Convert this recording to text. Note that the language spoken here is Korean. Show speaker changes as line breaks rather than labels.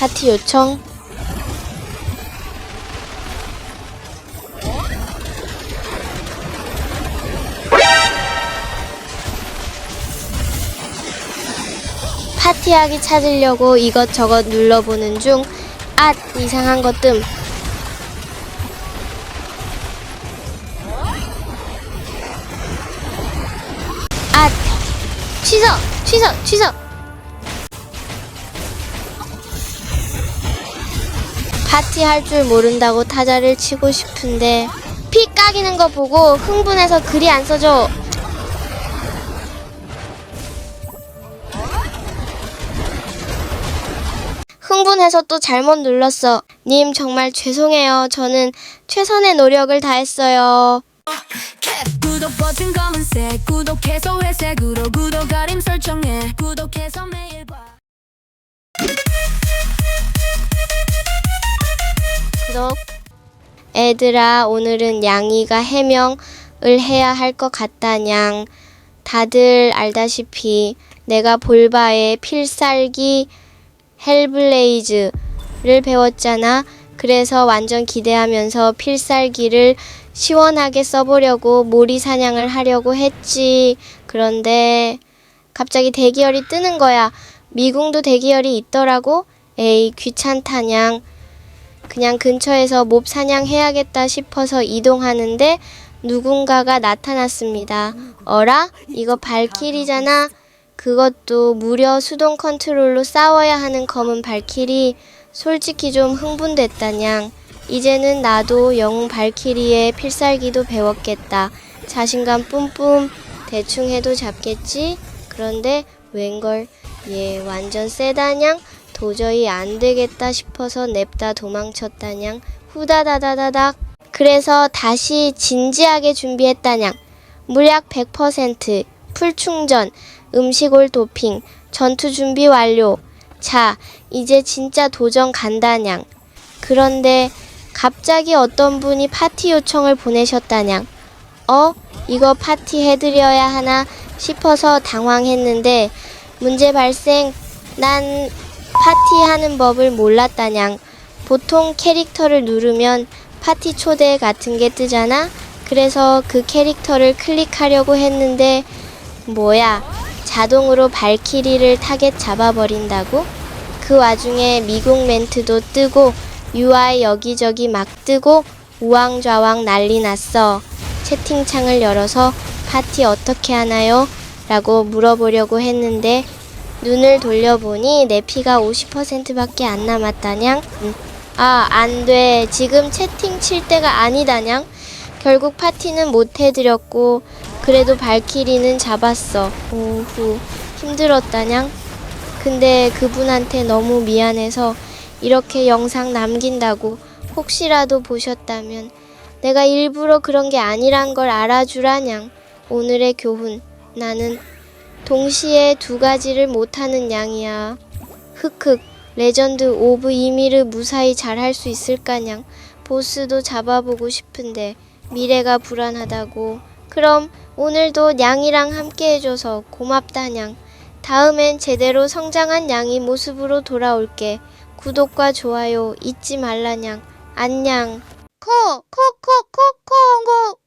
파티 요청. 파티하기 찾으려고 이것저것 눌러보는 중, 앗! 이상한 것 뜸. 앗! 취소! 취소! 취소! 파티 할 줄 모른다고 타자를 치고 싶은데 피 까기는 거 보고 흥분해서 글이 안 써져. 흥분해서 또 잘못 눌렀어. 님 정말 죄송해요. 저는 최선의 노력을 다했어요.
구독 버튼 검은색 구독해서 회색으로 구독 알림 설정해 구독해서 매일 봐
구독. 애들아, 오늘은 양이가 해명을 해야 할 것 같다냥. 다들 알다시피 내가 볼바의 필살기 헬블레이즈를 배웠잖아. 그래서 완전 기대하면서 필살기를 시원하게 써보려고 모리 사냥을 하려고 했지. 그런데 갑자기 대기열이 뜨는 거야. 미궁도 대기열이 있더라고. 에이, 귀찮다냥. 그냥 근처에서 몹 사냥해야겠다 싶어서 이동하는데 누군가가 나타났습니다. 어라? 이거 발키리잖아? 그것도 무려 수동 컨트롤로 싸워야 하는 검은 발키리. 솔직히 좀 흥분됐다냥. 이제는 나도 영웅 발키리의 필살기도 배웠겠다. 자신감 뿜뿜. 대충 해도 잡겠지? 그런데 웬걸 얘 완전 세다냥? 도저히 안 되겠다 싶어서 냅다 도망쳤다냥. 후다다다다닥. 그래서 다시 진지하게 준비했다냥. 물약 100%, 풀 충전, 음식올 도핑, 전투 준비 완료. 자, 이제 진짜 도전 간다냥. 그런데 갑자기 어떤 분이 파티 요청을 보내셨다냥. 어? 이거 파티 해드려야 하나 싶어서 당황했는데 문제 발생. 난 파티하는 법을 몰랐다냥. 보통 캐릭터를 누르면 파티 초대 같은 게 뜨잖아? 그래서 그 캐릭터를 클릭하려고 했는데, 뭐야, 자동으로 발키리를 타겟 잡아버린다고? 그 와중에 미국 멘트도 뜨고, UI 여기저기 막 뜨고, 우왕좌왕 난리 났어. 채팅창을 열어서 파티 어떻게 하나요? 라고 물어보려고 했는데, 눈을 돌려보니 내 피가 50%밖에 안 남았다냥? 음. 아, 안 돼. 지금 채팅 칠 때가 아니다냥? 결국 파티는 못 해드렸고, 그래도 발키리는 잡았어. 오후. 힘들었다냥? 근데 그분한테 너무 미안해서 이렇게 영상 남긴다고 혹시라도 보셨다면 내가 일부러 그런 게 아니란 걸 알아주라냥. 오늘의 교훈. 나는 동시에 두 가지를 못하는 양이야. 흑흑. 레전드 오브 이미를 무사히 잘 할 수 있을까냥. 보스도 잡아보고 싶은데 미래가 불안하다고. 그럼 오늘도 양이랑 함께 해줘서 고맙다 냥. 다음엔 제대로 성장한 양이 모습으로 돌아올게. 구독과 좋아요 잊지 말라 냥. 안녕. 코, 코, 코, 코, 코, 코.